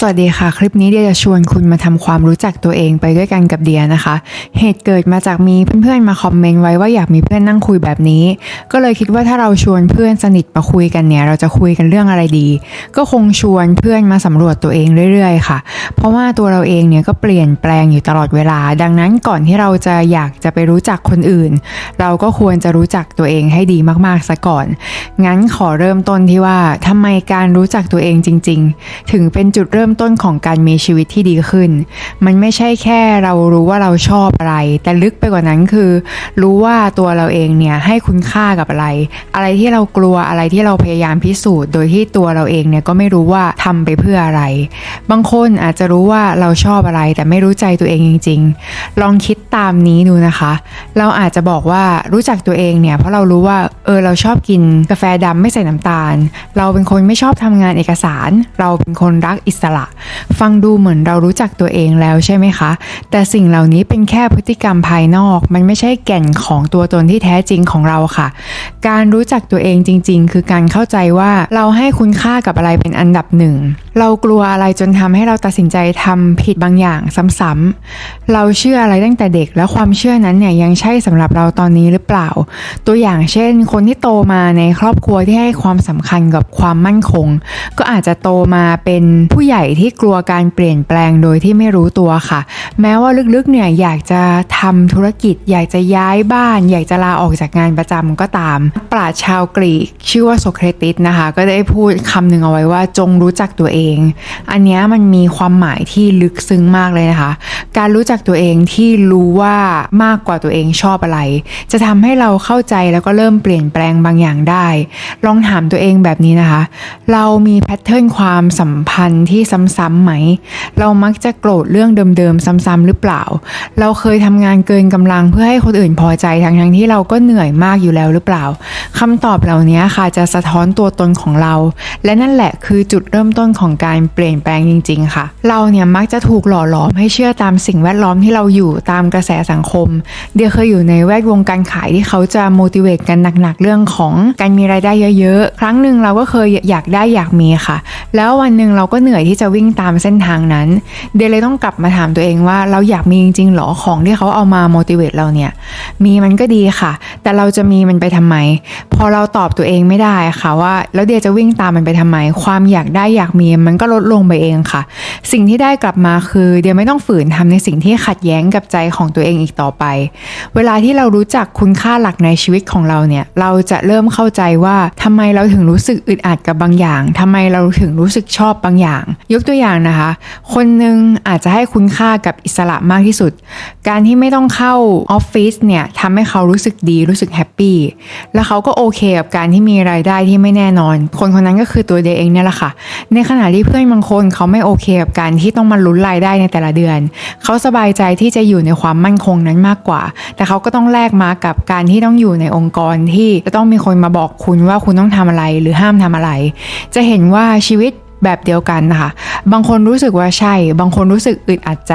สวัสดีค่ะ คลิปนี้เดียจะชวนคุณมาทำความรู้จักตัวเองไปด้วยกันกับเดียนะคะ เหตุเกิดมาจากมีเพื่อนๆมาคอมเมนต์ไว้ว่าอยากมีเพื่อนนั่งคุยแบบนี้ ก็เลยคิดว่าถ้าเราชวนเพื่อนสนิทมาคุยกันเนี่ย เราจะคุยกันเรื่องอะไรดี ก็คงชวนเพื่อนมาสำรวจตัวเองเรื่อยๆค่ะ เพราะว่าตัวเราเองเนี่ยก็เปลี่ยนแปลงอยู่ตลอดเวลา ดังนั้นก่อนที่เราจะอยากจะไปรู้จักคนอื่น เราก็ควรจะรู้จักตัวเองให้ดีมากๆซะก่อน งั้นขอเริ่มต้นที่ว่าทำไมการรู้จักตัวเองจริง ๆ ถึงเป็นจุดเริ่มต้นของการมีชีวิตที่ดีขึ้น มันไม่ใช่แค่เรารู้ว่าเราชอบอะไร แต่ลึกไปกว่านั้นคือ รู้ว่าตัวเราเองเนี่ยให้คุณค่ากับอะไร อะไรที่เรากลัวอะไรที่เราพยายามพิสูจน์ โดยที่ตัวเราเองเนี่ยก็ไม่รู้ว่าทำไปเพื่ออะไร บางคนอาจจะรู้ว่าเราชอบอะไร แต่ไม่รู้ใจตัวเองจริง ๆ ลองคิดตามนี้ดูนะคะ เราอาจจะบอกว่ารู้จักตัวเองเนี่ยเพราะเรารู้ว่าเออเราชอบกินกาแฟดำไม่ใส่น้ำตาล เราเป็นคนไม่ชอบทำงานเอกสาร เราเป็นคนรักอิสระฟังดูเหมือนเรารู้จักตัวเองแล้วใช่ไหมคะ แต่สิ่งเหล่านี้เป็นแค่พฤติกรรมภายนอก มันไม่ใช่แก่นของตัวตนที่แท้จริงของเราค่ะ การรู้จักตัวเองจริง ๆ คือการเข้าใจว่าเราให้คุณค่ากับอะไรเป็นอันดับหนึ่ง เรากลัวอะไรจนทำให้เราตัดสินใจทำผิดบางอย่างซ้ำๆเราเชื่ออะไรตั้งแต่เด็กแล้วความเชื่อนั้นเนี่ยยังใช่สำหรับเราตอนนี้หรือเปล่า ตัวอย่างเช่น คนที่โตมาในครอบครัวที่ให้ความสำคัญกับความมั่นคง ก็อาจจะโตมาเป็นผู้ใหญ่ที่กลัวการเปลี่ยนแปลงโดยที่ไม่รู้ตัวค่ะ แม้ว่าลึกๆเนี่ยอยากจะทำธุรกิจ อยากจะย้ายบ้าน อยากจะลาออกจากงานประจำก็ตาม ปราชญ์ชาวกรีก ชื่อว่าโสเครติสนะคะ ก็ได้พูดคำหนึ่งเอาไว้ว่าจงรู้จักตัวเอง อันนี้มันมีความหมายที่ลึกซึ้งมากเลยนะคะ การรู้จักตัวเองที่รู้ว่ามากกว่าตัวเองชอบอะไร จะทำให้เราเข้าใจแล้วก็เริ่มเปลี่ยนแปลงบางอย่างได้ ลองถามตัวเองแบบนี้นะคะ เรามีแพทเทิร์นความสัมพันธ์ที่ซ้ำๆไหม เรามักจะโกรธเรื่องเดิมๆ ซ้ำๆหรือเปล่า เราเคยทำงานเกินกำลังเพื่อให้คนอื่นพอใจทั้งๆที่เราก็เหนื่อยมากอยู่แล้วหรือเปล่าคำตอบเหล่านี้ค่ะจะสะท้อนตัวตนของเรา และนั่นแหละคือจุดเริ่มต้นของการเปลี่ยนแปลงจริง ๆ ค่ะ เราเนี่ยมักจะถูกหล่อหลอมให้เชื่อตามสิ่งแวดล้อมที่เราอยู่ตามกระแสสังคม เดียเคยอยู่ในแวดวงการขายที่เขาจะ motivate กันหนักๆเรื่องของการมีรายได้เยอะๆ ครั้งหนึ่งเราก็เคยอยากได้อยากมีค่ะ แล้ววันหนึ่งเราก็เหนื่อยที่จะวิ่งตามเส้นทางนั้น เดยเลยต้องกลับมาถามตัวเองว่าเราอยากมีจริงๆหรอของที่เขาเอามา motivate เราเนี่ย มีมันก็ดีค่ะ แต่เราจะมีมันไปทำไม พอเราตอบตัวเองไม่ได้ค่ะว่า แล้วเดียจะวิ่งตามมันไปทำไม ความอยากได้อยากมีมันก็ลดลงไปเองค่ะ สิ่งที่ได้กลับมาคือเดียไม่ต้องฝืนทำในสิ่งที่ขัดแย้งกับใจของตัวเองอีกต่อไป เวลาที่เรารู้จักคุณค่าหลักในชีวิตของเราเนี่ย เราจะเริ่มเข้าใจว่าทำไมเราถึงรู้สึกอึดอัดกับบางอย่างทำไมเราถึงรู้สึกชอบบางอย่างยกตัวอย่างนะคะ คนหนึ่งอาจจะให้คุณค่ากับอิสระมากที่สุด การที่ไม่ต้องเข้าออฟฟิศเนี่ยทำให้เขารู้สึกดีรู้สึกแฮปปี้แล้วเขาก็โอเคกับการที่มีรายได้ที่ไม่แน่นอน คนคนนั้นก็คือตัวเดย์เองเนี่ยแหละค่ะ ในขณะที่เพื่อนบางคนเขาไม่โอเคกับการที่ต้องมาลุ้นรายได้ในแต่ละเดือน เขาสบายใจที่จะอยู่ในความมั่นคงนั้นมากกว่า แต่เขาก็ต้องแลกมากับการที่ต้องอยู่ในองค์กรที่จะต้องมีคนมาบอกคุณว่าคุณต้องทำอะไรหรือห้ามทำอะไร จะเห็นว่าชีวิต แบบเดียวกันนะคะ บางคนรู้สึกว่าใช่ บางคนรู้สึกอึดอัดใจ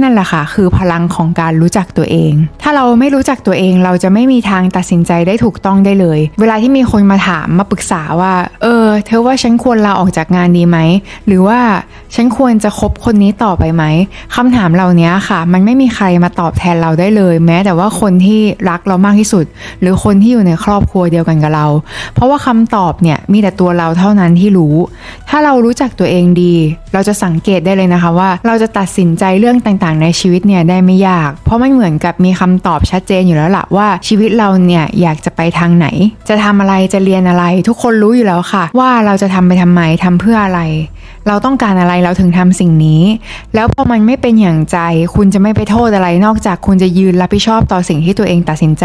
นั่นแหละค่ะ คือพลังของการรู้จักตัวเอง ถ้าเราไม่รู้จักตัวเองเราจะไม่มีทางตัดสินใจได้ถูกต้องได้เลย เวลาที่มีคนมาถามมาปรึกษาว่า เออ เธอว่าฉันควรลาออกจากงานดีไหม หรือว่าฉันควรจะคบคนนี้ต่อไปไหมคำถามเหล่านี้ค่ะ มันไม่มีใครมาตอบแทนเราได้เลย แม้แต่ว่าคนที่รักเรามากที่สุด หรือคนที่อยู่ในครอบครัวเดียวกันกับเรา เพราะว่าคำตอบเนี่ยมีแต่ตัวเราเท่านั้นที่รู้ ถ้าเรารู้จักตัวเองดี เราจะสังเกตได้เลยนะคะว่า เราจะตัดสินใจเรื่องต่างๆ ในชีวิตเนี่ยได้ไม่ยาก เพราะมันเหมือนกับมีคำตอบชัดเจนอยู่แล้วล่ะว่าชีวิตเราเนี่ยอยากจะไปทางไหน จะทำอะไรจะเรียนอะไร ทุกคนรู้อยู่แล้วค่ะว่าเราจะทำไปทำไมทำเพื่ออะไร เราต้องการอะไรเราถึงทำสิ่งนี้ แล้วพอมันไม่เป็นอย่างใจ คุณจะไม่ไปโทษอะไร นอกจากคุณจะยืนรับผิดชอบต่อสิ่งที่ตัวเองตัดสินใจ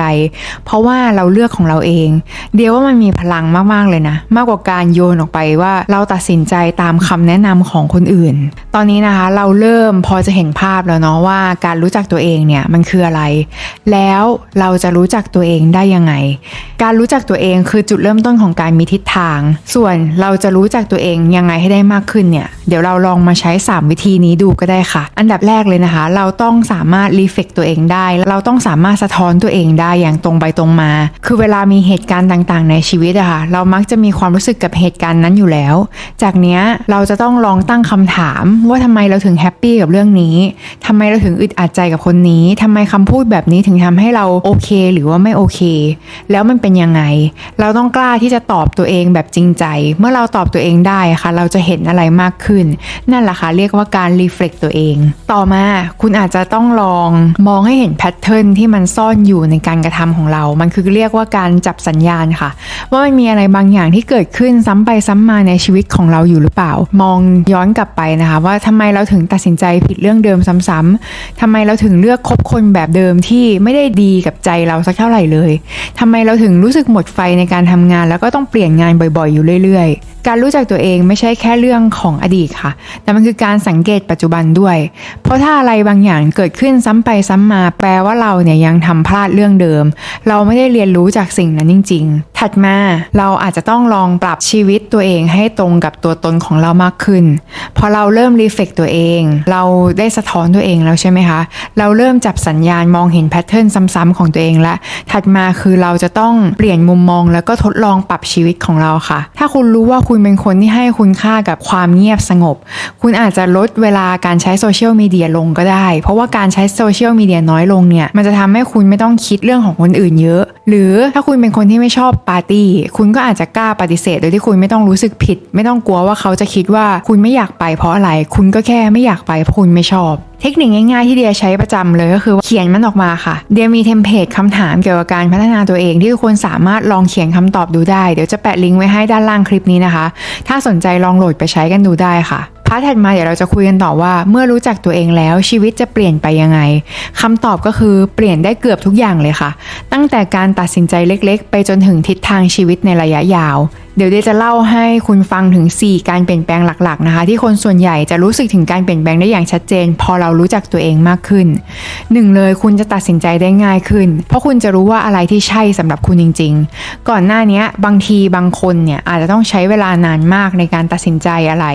เพราะว่าเราเลือกของเราเอง เดียวว่ามันมีพลังมากๆเลยนะ มากกว่าการโยนออกไปว่าเราตัดสินใจตามคำแนะนำของคนอื่น ตอนนี้นะคะเราเริ่มพอจะเห็นภาพแล้วเนาะว่าการรู้จักตัวเองเนี่ยมันคืออะไร แล้วเราจะรู้จักตัวเองได้ยังไง การรู้จักตัวเองคือจุดเริ่มต้นของการมีทิศทาง ส่วนเราจะรู้จักตัวเองยังไงให้ได้มากขึ้นเนี่ย เดี๋ยวเราลองมาใช้ 3 วิธีนี้ดูก็ได้ค่ะ อันดับแรกเลยนะคะ เราต้องสามารถรีเฟกตัวเองได้ เราต้องสามารถสะท้อนตัวเองได้อย่างตรงไปตรงมา คือเวลามีเหตุการณ์ต่างๆ ในชีวิตอะค่ะ เรามักจะมีความรู้สึกกับเหตุการณ์นั้นอยู่แล้ว จากเนี้ยเราจะต้องลองตั้งคำถาม ว่าทำไมเราถึงแฮปปี้กับเรื่องนี้ทำไมเราถึงอึดอัดใจกับคนนี้ทำไมคำพูดแบบนี้ถึงทำให้เราโอเค หรือว่าไม่โอเค แล้วมันเป็นยังไง เราต้องกล้าที่จะตอบตัวเองแบบจริงใจ เมื่อเราตอบตัวเองได้ค่ะ เราจะเห็นอะไรมากขึ้น นั่นแหละค่ะเรียกว่าการรีเฟล็กตัวเอง ต่อมาคุณอาจจะต้องลองมองให้เห็นแพทเทิร์นที่มันซ่อนอยู่ในการกระทำของเรา มันคือเรียกว่าการจับสัญญาณค่ะ ว่ามันมีอะไรบางอย่างที่เกิดขึ้นซ้ำไปซ้ำมาในชีวิตของเราอยู่หรือเปล่า มองย้อนกลับไปนะคะ ว่าทำไมเราถึงตัดสินใจผิดเรื่องเดิมซ้ำๆทำไมเราถึงเลือกคบคนแบบเดิมที่ไม่ได้ดีกับใจเราสักเท่าไหร่เลยทำไมเราถึงรู้สึกหมดไฟในการทำงาน แล้วก็ต้องเปลี่ยนงานบ่อยๆ อยู่เรื่อยๆการรู้จักตัวเองไม่ใช่แค่เรื่องของอดีตค่ะ แต่มันคือการสังเกตปัจจุบันด้วย เพราะถ้าอะไรบางอย่างเกิดขึ้นซ้ำไปซ้ำมา แปลว่าเราเนี่ยยังทำพลาดเรื่องเดิม เราไม่ได้เรียนรู้จากสิ่งนั้นจริง ๆ ถัดมาเราอาจจะต้องลองปรับชีวิตตัวเองให้ตรงกับตัวตนของเรามากขึ้น พอเราเริ่มรีเฟกตัวเอง เราได้สะท้อนตัวเองแล้วใช่ไหมคะ เราเริ่มจับสัญญาณมองเห็นแพทเทิร์นซ้ำๆของตัวเองและ ถัดมาคือเราจะต้องเปลี่ยนมุมมองแล้วก็ทดลองปรับชีวิตของเราค่ะ ถ้าคุณรู้ว่าคุณเป็นคนที่ให้คุณค่ากับความเงียบสงบ คุณอาจจะลดเวลาการใช้โซเชียลมีเดียลงก็ได้ เพราะว่าการใช้โซเชียลมีเดียน้อยลงเนี่ย มันจะทำให้คุณไม่ต้องคิดเรื่องของคนอื่นเยอะ หรือถ้าคุณเป็นคนที่ไม่ชอบปาร์ตี้คุณก็อาจจะกล้าปฏิเสธ โดยที่คุณไม่ต้องรู้สึกผิด ไม่ต้องกลัวว่าเขาจะคิดว่าคุณไม่อยากไปเพราะอะไร คุณก็แค่ไม่อยากไปเพราะคุณไม่ชอบเทคนิคง่ายๆที่เดียใช้ประจำเลยก็คือเขียนมันออกมาค่ะ เดียมีเทมเพลตคำถามเกี่ยวกับการพัฒนาตัวเองที่ทุกคนสามารถลองเขียนคำตอบดูได้ เดี๋ยวจะแปะลิงก์ไว้ให้ด้านล่างคลิปนี้นะคะ ถ้าสนใจลองโหลดไปใช้กันดูได้ค่ะ พาร์ทถัดมาเดี๋ยวเราจะคุยกันต่อว่า เมื่อรู้จักตัวเองแล้วชีวิตจะเปลี่ยนไปยังไงคำตอบก็คือเปลี่ยนได้เกือบทุกอย่างเลยค่ะ ตั้งแต่การตัดสินใจเล็กๆ ไปจนถึงทิศทางชีวิตในระยะยาว เดี๋ยวเดจะเล่าให้คุณฟังถึง 4 การเปลี่ยนแปลงหลักๆนะคะ ที่คนส่วนใหญ่จะรู้สึกถึงการเปลี่ยนแปลงได้อย่างชัดเจน พอเรารู้จักตัวเองมากขึ้นหนึ่งเลยคุณจะตัดสินใจได้ง่ายขึ้น เพราะคุณจะรู้ว่าอะไรที่ใช่สำหรับคุณจริง ๆ ก่อนหน้านี้บางทีบางคนเนี่ยอาจจะต้องใช้เวลานานมากในการตัดสินใจอะไร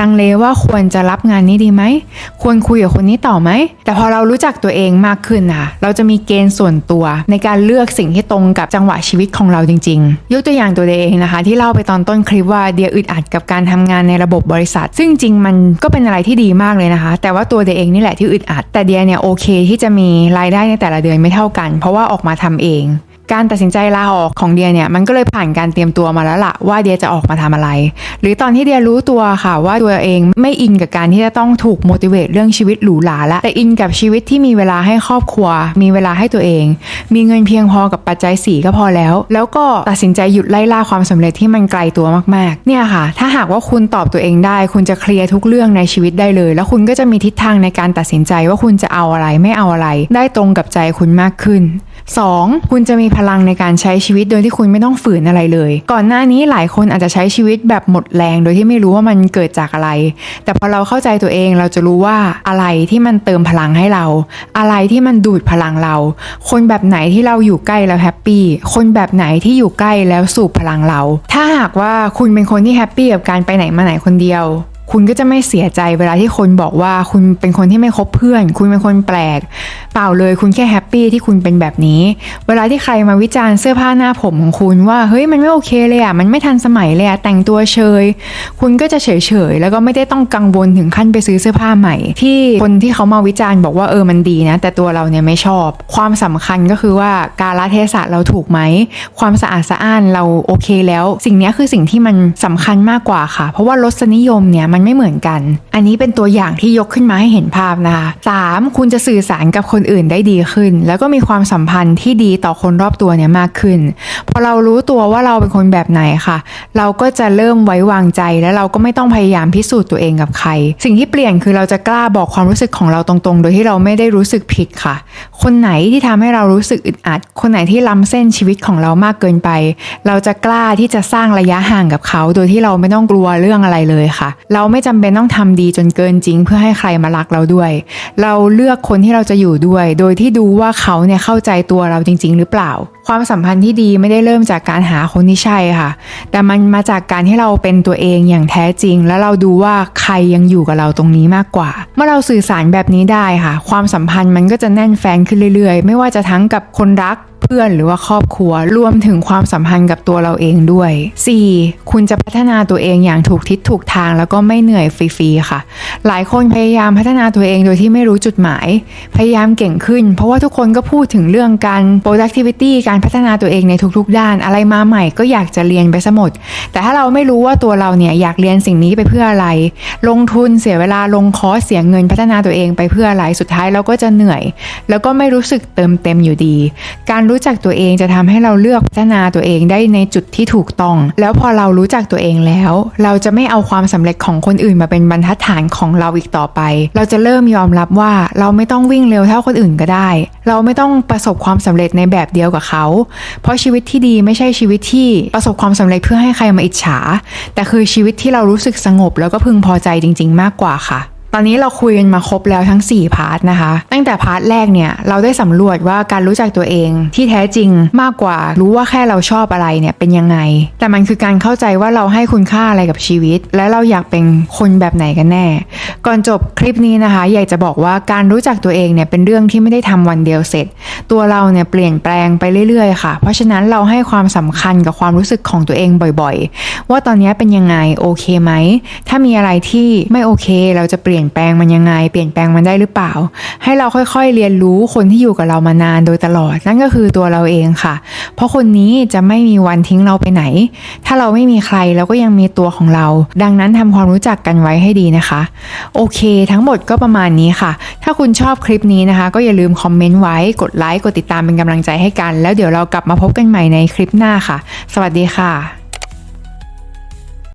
ลังเลว่าควรจะรับงานนี้ดีไหมควรคุยกับคนนี้ต่อไหมแต่พอเรารู้จักตัวเองมากขึ้นนะคะเราจะมีเกณฑ์ส่วนตัว ในการเลือกสิ่งที่ตรงกับจังหวะชีวิตของเราจริง ๆ ยกตัวอย่างตัวเองนะคะที่เล่าไปตอนต้นคลิปว่าเดียอึดอัดกับการทำงานในระบบบริษัท ซึ่งจริงมันก็เป็นอะไรที่ดีมากเลยนะคะ แต่ว่าตัวเดียเองนี่แหละที่อึดอัด แต่เดียเนี่ยโอเคที่จะมีรายได้ในแต่ละเดือนไม่เท่ากัน เพราะว่าออกมาทำเอง การตัดสินใจลาออกของเดียเนี่ยมันก็เลยผ่านการเตรียมตัวมาแล้วล่ะว่าเดียจะออกมาทำอะไร หรือตอนที่เดียรู้ตัวค่ะว่าตัวเองไม่อินกับการที่จะต้องถูก motivate เรื่องชีวิตหรูหราละแต่อินกับชีวิตที่มีเวลาให้ครอบครัว มีเวลาให้ตัวเอง มีเงินเพียงพอกับปัจจัยสี่ก็พอแล้ว แล้วก็ตัดสินใจหยุดไล่ล่าความสำเร็จที่มันไกลตัวมากๆ เนี่ยค่ะ ถ้าหากว่าคุณตอบตัวเองได้ คุณจะเคลียร์ทุกเรื่องในชีวิตได้เลย แล้วคุณก็จะมีทิศทางในการตัดสินใจว่าคุณจะเอาอะไรไม่เอาอะไร ได้ตรงกับใจคุณมากขึ้น 2. คุณจะมีพลังในการใช้ชีวิตโดยที่คุณไม่ต้องฝืนอะไรเลย ก่อนหน้านี้หลายคนอาจจะใช้ชีวิตแบบหมดแรง โดยที่ไม่รู้ว่ามันเกิดจากอะไร แต่พอเราเข้าใจตัวเองเราจะรู้ว่าอะไรที่มันเติมพลังให้เรา อะไรที่มันดูดพลังเรา คนแบบไหนที่เราอยู่ใกล้แล้วแฮปปี้คนแบบไหนที่อยู่ใกล้แล้วสูบพลังเรา ถ้าหากว่าคุณเป็นคนที่แฮปปี้กับการไปไหนมาไหนคนเดียว คุณก็จะไม่เสียใจเวลาที่คนบอกว่าคุณเป็นคนที่ไม่คบเพื่อน คุณเป็นคนแปลก เปล่าเลยคุณแค่แฮปปี้ที่คุณเป็นแบบนี้ เวลาที่ใครมาวิจารณ์เสื้อผ้าหน้าผมของคุณว่าเฮ้ยมันไม่โอเคเลยอะมันไม่ทันสมัยเลยอะแต่งตัวเชย คุณก็จะเฉยเฉยแล้วก็ไม่ได้ต้องกังวลถึงขั้นไปซื้อเสื้อผ้าใหม่ ที่คนที่เขามาวิจารณ์บอกว่าเออมันดีนะ แต่ตัวเราเนี่ยไม่ชอบ ความสำคัญก็คือว่าการละเทศะเราถูกไหมความสะอาดสะอ้านเราโอเคแล้ว สิ่งนี้คือสิ่งที่มันสำคัญมากกว่าค่ะ เพราะว่ารสนิยมเนี่ยมันไม่เหมือนกัน อันนี้เป็นตัวอย่างที่ยกขึ้นมาให้เห็นภาพนะคะ 3. คุณจะสื่อสารกับคนอื่นได้ดีขึ้น แล้วก็มีความสัมพันธ์ที่ดีต่อคนรอบตัวเนี่ยมากขึ้น พอเรารู้ตัวว่าเราเป็นคนแบบไหนค่ะ เราก็จะเริ่มไว้วางใจและเราก็ไม่ต้องพยายามพิสูจน์ตัวเองกับใคร สิ่งที่เปลี่ยนคือเราจะกล้าบอกความรู้สึกของเราตรงๆ โดยที่เราไม่ได้รู้สึกผิดค่ะ คนไหนที่ทำให้เรารู้สึกอึดอัด คนไหนที่ล้ำเส้นชีวิตของเรามากเกินไป เราจะกล้าที่จะสร้างระยะห่างกับเขา โดยที่เราไม่ต้องกลัวเรื่องอะไรเลยค่ะ เราไม่จำเป็นต้องทำดีจนเกินจริง เพื่อให้ใครมารักเราด้วย เราเลือกคนที่เราจะอยู่ด้วย โดยที่ดูว่าเขาเนี่ยเข้าใจตัวเราจริง ๆ หรือเปล่า ความสัมพันธ์ที่ดีไม่ได้เริ่มจากการหาคนที่ใช่ค่ะ แต่มันมาจากการที่เราเป็นตัวเองอย่างแท้จริง แล้วเราดูว่าใครยังอยู่กับเราตรงนี้มากกว่า เมื่อเราสื่อสารแบบนี้ได้ค่ะ ความสัมพันธ์มันก็จะแน่นแฟนขึ้นเรื่อย ๆ ไม่ว่าจะทั้งกับคนรักเพื่อนหรือว่าครอบครัวรวมถึงความสัมพันธ์กับตัวเราเองด้วย 4. คุณจะพัฒนาตัวเองอย่างถูกทิศ ถูกทางแล้วก็ไม่เหนื่อยฟรีๆค่ะ หลายคนพยายามพัฒนาตัวเองโดยที่ไม่รู้จุดหมาย พยายามเก่งขึ้น เพราะว่าทุกคนก็พูดถึงเรื่องการ productivity การพัฒนาตัวเองในทุกๆ ด้าน อะไรมาใหม่ก็อยากจะเรียนไปซะหมด แต่ถ้าเราไม่รู้ว่าตัวเราเนี่ยอยากเรียนสิ่งนี้ไปเพื่ออะไร ลงทุนเสียเวลาลงคอร์สเสียเงินพัฒนาตัวเองไปเพื่ออะไรสุดท้ายเราก็จะเหนื่อย แล้วก็ไม่รู้สึกเติมเต็มอยู่ดี การรู้จักตัวเองจะทำให้เราเลือกพัฒนาตัวเองได้ในจุดที่ถูกต้อง แล้วพอเรารู้จักตัวเองแล้ว เราจะไม่เอาาความสำเร็จของคนอื่นมาเป็นบรรทัดฐานของเราอีกต่อไป เราจะเริ่มยอมรับว่าเราไม่ต้องวิ่งเร็วเท่าคนอื่นก็ได้ เราไม่ต้องประสบความสำเร็จในแบบเดียวกับเขา เพราะชีวิตที่ดีไม่ใช่ชีวิตที่ประสบความสำเร็จเพื่อให้ใครมาอิจฉา แต่คือชีวิตที่เรารู้สึกสงบแล้วก็พึงพอใจจริง ๆ มากกว่าค่ะ ตอนนี้เราคุยกันมาครบแล้วทั้ง 4 พาร์ทนะคะ ตั้งแต่พาร์ทแรกเนี่ยเราได้สำรวจว่าการรู้จักตัวเองที่แท้จริงมากกว่ารู้ว่าแค่เราชอบอะไรเนี่ยเป็นยังไง แต่มันคือการเข้าใจว่าเราให้คุณค่าอะไรกับชีวิต และเราอยากเป็นคนแบบไหนกันแน่ ก่อนจบคลิปนี้นะคะอยากจะบอกว่าการรู้จักตัวเองเนี่ยเป็นเรื่องที่ไม่ได้ทำวันเดียวเสร็จ ตัวเราเนี่ยเปลี่ยนแปลงไปเรื่อยๆค่ะ เพราะฉะนั้นเราให้ความสำคัญกับความรู้สึกของตัวเองบ่อย ๆ ว่าตอนนี้เป็นยังไงโอเคไหมถ้ามีอะไรที่ไม่โอเค เราจะเปลี่ยนี่ยนแปลงมันยังไง เปลี่ยนแปลงมันได้หรือเปล่า ให้เราค่อยๆเรียนรู้คนที่อยู่กับเรามานานโดยตลอด นั่นก็คือตัวเราเองค่ะ เพราะคนนี้จะไม่มีวันทิ้งเราไปไหน ถ้าเราไม่มีใครเราก็ยังมีตัวของเรา ดังนั้นทำความรู้จักกันไว้ให้ดีนะคะ โอเค ทั้งหมดก็ประมาณนี้ค่ะ ถ้าคุณชอบคลิปนี้นะคะ ก็อย่าลืมคอมเมนต์ไว้กดไลค์กดติดตามเป็นกำลังใจให้กัน แล้วเดี๋ยวเรากลับมาพบกันใหม่ในคลิปหน้าค่ะ สวัสดีค่ะ